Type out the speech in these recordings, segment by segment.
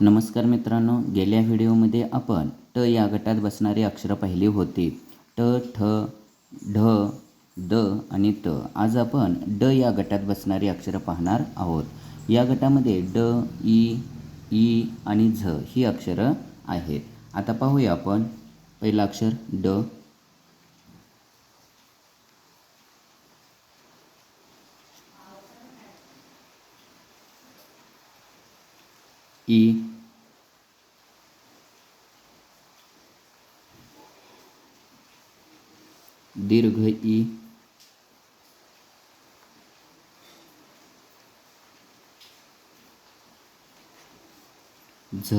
नमस्कार मित्रांनो गेल्या व्हिडिओमध्ये आपण ट या गटात बसणारी अक्षरं पाहिली होती. ट ठ ढ द आणि त. आज आपण ड या गटात बसणारी अक्षरं पाहणार आहोत. या गटामध्ये ड ई ई आणि झ ही अक्षरं आहेत. आता पाहूया आपण. पहिलं अक्षर ड. ई दीर्घ ई. झ.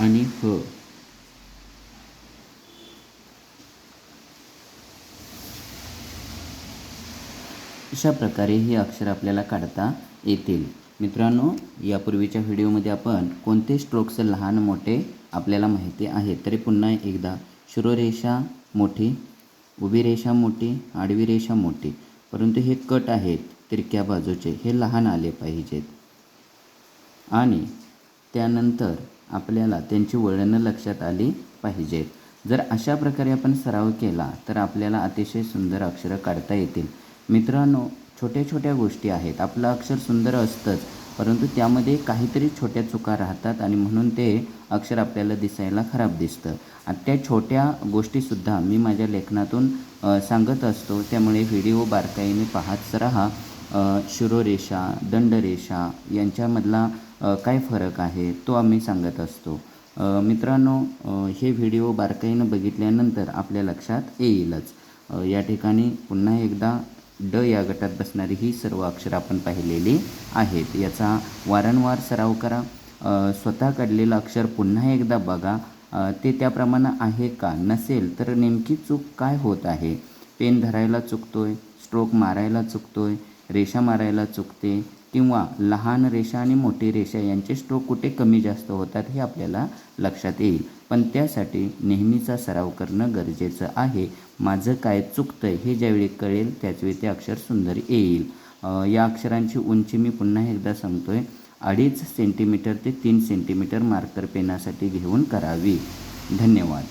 आणि ह अशा प्रकारे ही अक्षर आपल्याला काढता येतील. मित्रांनो यापूर्वीच्या व्हिडिओमध्ये आपण कोणते स्ट्रोक्स लहान मोठे आपल्याला माहिती आहेत? तरी पुन्हा एकदा शिरोरेषा मोठी उभी रेषा मोठी आडवी रेषा मोठी. परंतु हे कट आहेत तिरक्या बाजूचे. हे लहान आले पाहिजेत. आणि त्यानंतर आपल्याला त्यांची वळणं लक्षात आली पाहिजेत. जर अशा प्रकारे आपण सराव केला तर आपल्याला अतिशय सुंदर अक्षरं काढता येतील. मित्रांनो छोट्या छोट्या गोष्टी आहेत. आपलं अक्षर सुंदर असतंच परंतु त्यामध्ये काहीतरी छोट्या चुका राहतात आणि म्हणून ते अक्षर आपल्याला दिसायला खराब दिसतं. आणि त्या छोट्या गोष्टीसुद्धा मी माझ्या लेखनातून सांगत असतो. त्यामुळे व्हिडिओ बारकाईने पाहत राहा शिरोरेषा दंडरेषा यांच्यामधला काय फरक आहे तो आम्ही सांगत असतो. मित्रांनो हे व्हिडिओ बारकाईनं बघितल्यानंतर आपल्या लक्षात येईलच. या ठिकाणी पुन्हा एकदा ड या गटात बसणारी ही सर्व अक्षरं आपण पाहिलेली आहेत. याचा वारंवार सराव करा. स्वतः काढलेलं अक्षर पुन्हा एकदा बघा. ते त्याप्रमाणे आहे का? नसेल तर नेमकी चूक काय होत आहे? पेन धरायला चुकतोय स्ट्रोक मारायला चुकतोय रेषा मारायला चुकते किंवा लहान रेषा आणि मोठी रेषा यांचे स्ट्रोक कुठे कमी जास्त होतात हे आपल्याला लक्षात येईल. पण त्यासाठी नेहमीचा सराव करणं गरजेचं आहे. माझं काय चुकतंय हे ज्यावेळी कळेल त्याचवेळी ते अक्षर सुंदर येईल. या अक्षरांची उंची मी पुन्हा एकदा सांगतो आहे अडीच सेंटीमीटर ते तीन सेंटीमीटर मार्कर पेनासाठी घेऊन करावी. धन्यवाद.